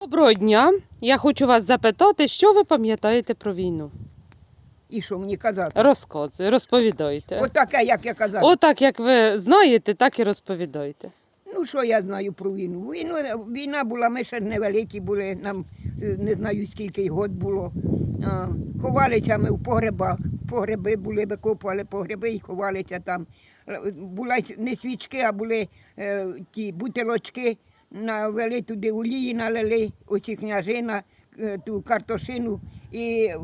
Доброго дня. Я хочу вас запитати, що ви пам'ятаєте про війну? І що мені казати? Розказуй, розповідайте. Отаке, як я казав. Отак, як ви знаєте, так і розповідайте. Ну, що я знаю про війну? Війну, війна була, ми ще невеликі були, нам е, не знаю скільки год було. А, ховалися ми в погребах. Погреби були, викопували погреби і ховалися там. Е, Була не свічки, а були е, ті бутилочки, навели туди олії, налили, оці княжина, е, ту картошину і е,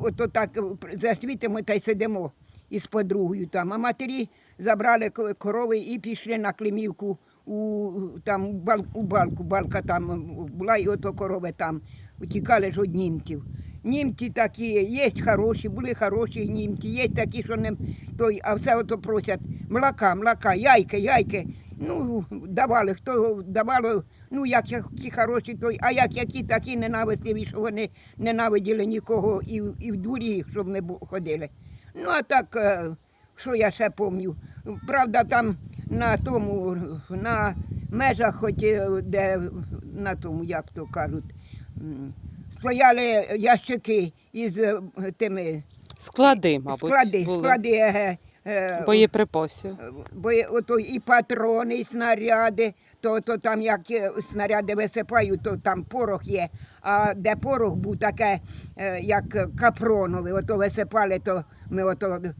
ото так е, засвітимо та й сидимо із подругою там. А матері забрали корови і пішли на Климівку у, там, у, бал, у балку. Балка там була, і ото корови там. Утікали ж від німців. Німці такі, є хороші, були хороші німці, є такі, що не той, а все ото просять молока, молока, яйки, яйки. Ну, давали, хто давало, ну як які хороші, той, а як які такі ненависливі, що вони ненавиділи нікого і, і в дворі, щоб ми ходили. Ну, а так, е, що я ще пам'ятаю, правда, там на тому, на межах, хоч е, де на тому, як то кажуть, стояли ящики із е, тими Склади, мабуть, склади, були склади, боєприпасів. бо ото і патрони, і снаряди, то, то там як е, снаряди висипають, то там порох є. А де порох був таке, е, як капронове, ото висипали, то ми ото е,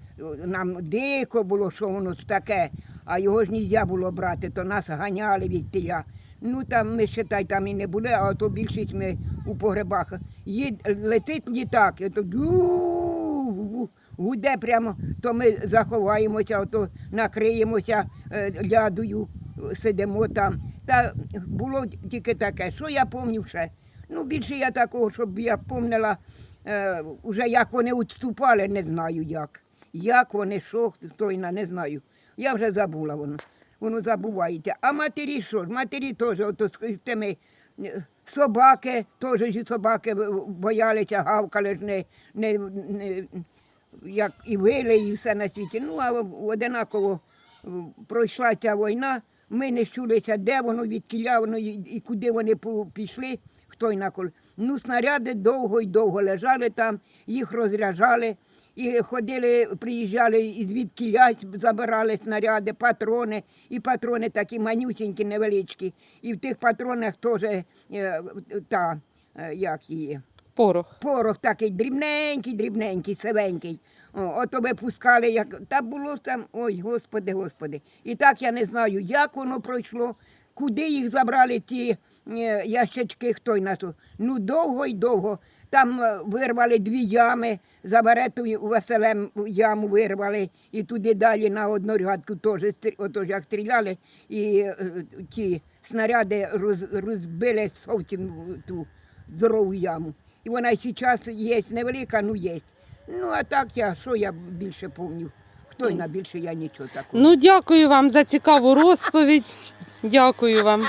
нам дико було, що воно таке, а його ж нельзя було брати, то нас ганяли від тіля. Ну там ми считай, там і не були, а то більшість ми у погребах. Їд, летить літак, і то гуде прямо, то ми заховаємося, то накриємося е, лядою, сидимо там. Та було тільки таке, що я пам'ятаю ще. Ну, більше я такого, щоб я пам'ятала, е, вже як вони відступали, не знаю як. Як вони, що, хто не знаю. Я вже забула воно. Воно забувається. А матері що? Матері теж ото з тими е, собаки, теж собаки боялися, гавкали ж не, не, не як і вили, і все на світі. Ну, а одинаково пройшла ця війна, ми не чулися, де воно, відкіля воно і, куди вони пішли, хто й на коли. Ну, снаряди довго й довго лежали там, їх розряджали. І ходили, приїжджали і звідкіля забирали снаряди, патрони, і патрони такі манюсінькі, невеличкі. І в тих патронах теж е, та, е, як її, Порох. порох такий дрібненький, дрібненький, сивенький. О, ото випускали, як та було там, ой, господи, господи. І так я не знаю, як воно пройшло, куди їх забрали ті е, ящички, хто й на. Ну, довго й довго. Там е, вирвали дві ями, забарету веселем яму вирвали, і туди далі на одну рядку теж ото ж як стріляли, і е, ті снаряди роз, розбили зовсім ту здорову яму. І вона і зараз є невелика, ну є. Ну а так я, що я більше пам'ятаю? Хто й на більше я нічого такого. Ну, дякую вам за цікаву розповідь. Дякую вам.